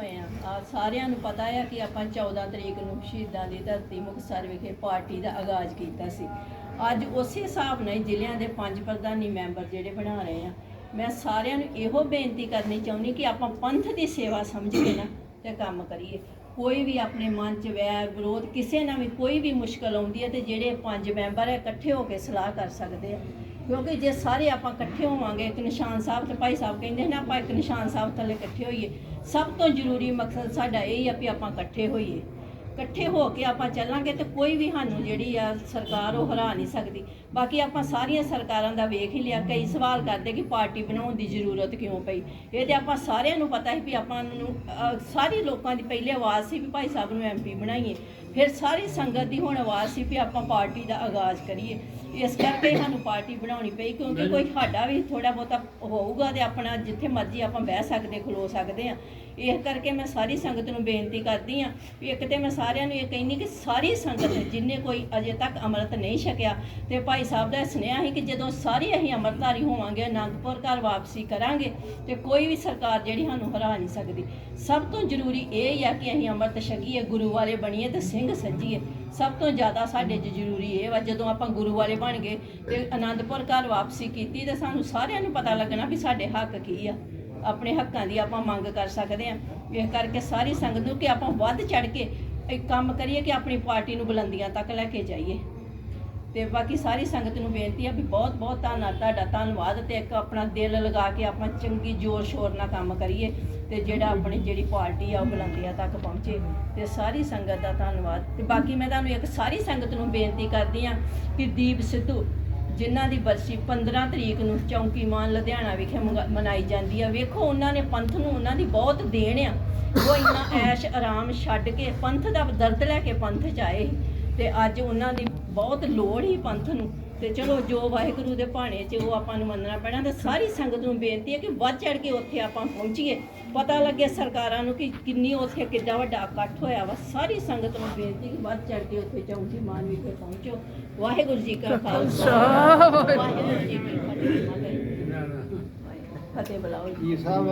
ਹੋਏ ਆ। ਆ ਸਾਰਿਆਂ ਨੂੰ ਪਤਾ ਹੈ ਕਿ ਆਪਾਂ 14 ਤਰੀਕ ਨੂੰ ਸ਼ਹੀਦਾਂ ਦੀ ਧਰਤੀ ਮੁਕਤਸਰ ਵਿਖੇ ਪਾਰਟੀ ਦਾ ਆਗਾਜ਼ ਕੀਤਾ ਸੀ। ਅੱਜ ਉਸੇ ਹਿਸਾਬ ਨਾਲ ਜ਼ਿਲ੍ਹਿਆਂ ਦੇ ਪੰਜ ਪ੍ਰਧਾਨੀ ਮੈਂਬਰ ਜਿਹੜੇ ਬਣਾ ਰਹੇ ਆ। ਮੈਂ ਸਾਰਿਆਂ ਨੂੰ ਇਹੋ ਬੇਨਤੀ ਕਰਨੀ ਚਾਹੁੰਦੀ ਕਿ ਆਪਾਂ ਪੰਥ ਦੀ ਸੇਵਾ ਸਮਝ ਕੇ ਨਾ ਤੇ ਕੰਮ ਕਰੀਏ। ਕੋਈ ਵੀ ਆਪਣੇ ਮਨ 'ਚ ਵੈਰ, ਵਿਰੋਧ, ਕਿਸੇ ਨਾਲ ਵੀ ਕੋਈ ਵੀ ਮੁਸ਼ਕਲ ਆਉਂਦੀ ਹੈ ਤੇ ਜਿਹੜੇ ਪੰਜ ਮੈਂਬਰ ਹੈ ਇਕੱਠੇ ਹੋ ਕੇ ਸਲਾਹ ਕਰ ਸਕਦੇ ਆ। ਕਿਉਂਕਿ ਜੇ ਸਾਰੇ ਆਪਾਂ ਇਕੱਠੇ ਹੋਵਾਂਗੇ, ਇੱਕ ਨਿਸ਼ਾਨ ਸਾਹਿਬ ਤੇ ਭਾਈ ਸਾਹਿਬ ਕਹਿੰਦੇ ਨੇ, ਆਪਾਂ ਇੱਕ ਨਿਸ਼ਾਨ ਸਾਹਿਬ ਥੱਲੇ ਇਕੱਠੇ ਹੋਈਏ। ਸਭ ਤੋਂ ਜ਼ਰੂਰੀ ਮਕਸਦ ਸਾਡਾ ਇਹ ਹੀ ਆ ਵੀ ਆਪਾਂ ਇਕੱਠੇ ਹੋਈਏ। ਇਕੱਠੇ ਹੋ ਕੇ ਆਪਾਂ ਚੱਲਾਂਗੇ ਤੇ ਕੋਈ ਵੀ ਸਾਨੂੰ ਜਿਹੜੀ ਆ ਸਰਕਾਰ ਉਹ ਹਰਾ ਨਹੀਂ ਸਕਦੀ। ਬਾਕੀ ਆਪਾਂ ਸਾਰੀਆਂ ਸਰਕਾਰਾਂ ਦਾ ਵੇਖ ਹੀ ਲਿਆ ਕਈ ਸਵਾਲ ਕਰਦੇ ਕਿ ਪਾਰਟੀ ਬਣਾਉਣ ਦੀ ਜ਼ਰੂਰਤ ਕਿਉਂ ਪਈ। ਇਹ ਤੇ ਆਪਾਂ ਸਾਰਿਆਂ ਨੂੰ ਪਤਾ ਸੀ ਵੀ ਆਪਾਂ ਨੂੰ ਸਾਰੀ ਲੋਕਾਂ ਦੀ ਪਹਿਲੇ ਆਵਾਜ਼ ਸੀ ਵੀ ਭਾਈ ਸਾਹਿਬ ਨੂੰ ਐਮਪੀ ਬਣਾਈਏ। ਫਿਰ ਸਾਰੀ ਸੰਗਤ ਦੀ ਹੁਣ ਆਵਾਜ਼ ਸੀ ਵੀ ਆਪਾਂ ਪਾਰਟੀ ਦਾ ਆਗਾਜ਼ ਕਰੀਏ। ਇਸ ਕਰਕੇ ਸਾਨੂੰ ਪਾਰਟੀ ਬਣਾਉਣੀ ਪਈ ਕਿਉਂਕਿ ਕੋਈ ਸਾਡਾ ਵੀ ਥੋੜਾ ਬਹੁਤਾ ਹੋਊਗਾ ਤੇ ਆਪਣਾ ਜਿੱਥੇ ਮਰਜ਼ੀ ਆਪਾਂ ਬਹਿ ਸਕਦੇ ਖਲੋ ਸਕਦੇ ਆ ਇਸ ਕਰਕੇ ਮੈਂ ਸਾਰੀ ਸੰਗਤ ਨੂੰ ਬੇਨਤੀ ਕਰਦੀ ਆ ਵੀ ਇੱਕ ਤੇ ਮੈਂ ਸਾਰਿਆਂ ਨੂੰ ਇਹ ਕਹਿੰਦੀ ਕਿ ਸਾਰੀ ਸੰਗਤ ਜਿੰਨੇ ਕੋਈ ਅਜੇ ਤੱਕ ਅੰਮ੍ਰਿਤ ਨਹੀਂ ਛਕਿਆ, ਤੇ ਭਾਈ ਸਾਹਿਬ ਦਾ ਸੁਨੇਹਾ ਸੀ ਕਿ ਜਦੋਂ ਸਾਰੇ ਅਸੀਂ ਅੰਮ੍ਰਿਤਧਾਰੀ ਹੋਵਾਂਗੇ, ਅਨੰਦਪੁਰ ਘਰ ਵਾਪਸੀ ਕਰਾਂਗੇ, ਤੇ ਕੋਈ ਵੀ ਸਰਕਾਰ ਜਿਹੜੀ ਸਾਨੂੰ ਹਰਾ ਨਹੀਂ ਸਕਦੀ। ਸਭ ਤੋਂ ਜ਼ਰੂਰੀ ਇਹ ਹੀ ਆ ਕਿ ਅਸੀਂ ਅੰਮ੍ਰਿਤ ਛਕੀਏ ਗੁਰੂ ਵਾਲੇ ਬਣੀਏ ਤੇ ਸਿੰਘ ਸੱਜੀਏ। ਸਭ ਤੋਂ ਜ਼ਿਆਦਾ ਸਾਡੇ 'ਚ ਜ਼ਰੂਰੀ ਇਹ ਵਾ, ਜਦੋਂ ਆਪਾਂ ਗੁਰੂ ਵਾਲੇ ਬਣ ਗਏ ਤੇ ਆਨੰਦਪੁਰ ਘਰ ਵਾਪਸੀ ਕੀਤੀ ਤੇ ਸਾਨੂੰ ਸਾਰਿਆਂ ਨੂੰ ਪਤਾ ਲੱਗਣਾ ਵੀ ਸਾਡੇ ਹੱਕ ਕੀ ਆ। ਆਪਣੇ ਹੱਕਾਂ ਦੀ ਆਪਾਂ ਮੰਗ ਕਰ ਸਕਦੇ ਆ। ਇਸ ਕਰਕੇ ਸਾਰੀ ਸੰਗਤ ਨੂੰ ਕਿ ਆਪਾਂ ਵੱਧ ਚੜ ਕੇ ਇੱਕ ਕੰਮ ਕਰੀਏ ਕਿ ਆਪਣੀ ਪਾਰਟੀ ਨੂੰ ਬੁਲੰਦੀਆਂ ਤੱਕ ਲੈ ਕੇ ਜਾਈਏ। ਤੇ ਬਾਕੀ ਸਾਰੀ ਸੰਗਤ ਨੂੰ ਬੇਨਤੀ ਆ ਵੀ ਬਹੁਤ ਬਹੁਤ ਧੰਨਵਾਦ, ਤੁਹਾਡਾ ਧੰਨਵਾਦ ਤੇ ਇੱਕ ਆਪਣਾ ਦਿਲ ਲਗਾ ਕੇ ਆਪਾਂ ਚੰਗੀ ਜ਼ੋਰ ਸ਼ੋਰ ਨਾਲ ਕੰਮ ਕਰੀਏ ਤੇ ਜਿਹੜਾ ਆਪਣੀ ਜਿਹੜੀ ਪਾਰਟੀ ਆ ਉਹ ਬੁਲੰਦੀਆਂ ਤੱਕ ਪਹੁੰਚੇ। ਤੇ ਸਾਰੀ ਸੰਗਤ ਦਾ ਧੰਨਵਾਦ। ਤੇ ਬਾਕੀ ਮੈਂ ਤੁਹਾਨੂੰ ਇੱਕ ਸਾਰੀ ਸੰਗਤ ਨੂੰ ਬੇਨਤੀ ਕਰਦੀ ਆ ਕਿ ਦੀਪ ਸਿੱਧੂ, ਜਿਨ੍ਹਾਂ ਦੀ ਬਰਸੀ 15 ਤਰੀਕ ਨੂੰ ਚੌਂਕੀ ਮਾਨ ਲੁਧਿਆਣਾ ਵਿਖੇ ਮਨਾਈ ਜਾਂਦੀ ਆ, ਵੇਖੋ ਉਹਨਾਂ ਨੇ ਪੰਥ ਨੂੰ ਉਹਨਾਂ ਦੀ ਬਹੁਤ ਦੇਣ ਆ। ਉਹ ਇੰਨਾ ਐਸ਼ ਆਰਾਮ ਛੱਡ ਕੇ ਪੰਥ ਦਾ ਦਰਦ ਲੈ ਕੇ ਪੰਥ ਚ ਆਏ ਤੇ ਅੱਜ ਉਹਨਾਂ ਦੀ ਬਹੁਤ ਲੋੜ ਹੀ ਪੰਥ ਨੂੰ। ਤੇ ਚਲੋ ਜੋ ਵਾਹਿਗੁਰੂ ਦੇ ਭਾਣੇ 'ਚ ਉਹ ਆਪਾਂ ਨੂੰ ਮੰਨਣਾ ਪੈਣਾ ਤੇ ਸਾਰੀ ਸੰਗਤ ਨੂੰ ਬੇਨਤੀ ਹੈ ਕਿ ਵੱਧ ਚੜ ਕੇ ਉੱਥੇ ਆਪਾਂ ਪਹੁੰਚੀਏ। ਪਤਾ ਲੱਗੇ ਸਰਕਾਰਾਂ ਨੂੰ ਕਿ ਕਿੰਨੀ ਉੱਥੇ ਕਿੱਡਾ ਵੱਡਾ ਇਕੱਠ ਹੋਇਆ ਵਾ। ਸਾਰੀ ਸੰਗਤ ਨੂੰ ਬੇਨਤੀ ਕਿ ਵੱਧ ਚੜ ਕੇ ਉੱਥੇ ਚੌਂਕੀ ਮਾਨ ਵਿਖੇ ਪਹੁੰਚੋ। ਵਾਹਿਗੁਰੂ ਜੀ ਕਾ ਖਾਲਸਾ। ਵਾਹਿਗੁਰੂ ਜੀ ਕੀ ਫਤਿਹ। ਫਤਿਹ ਬੁਲਾਓ ਜੀ ਸਾਹਿਬ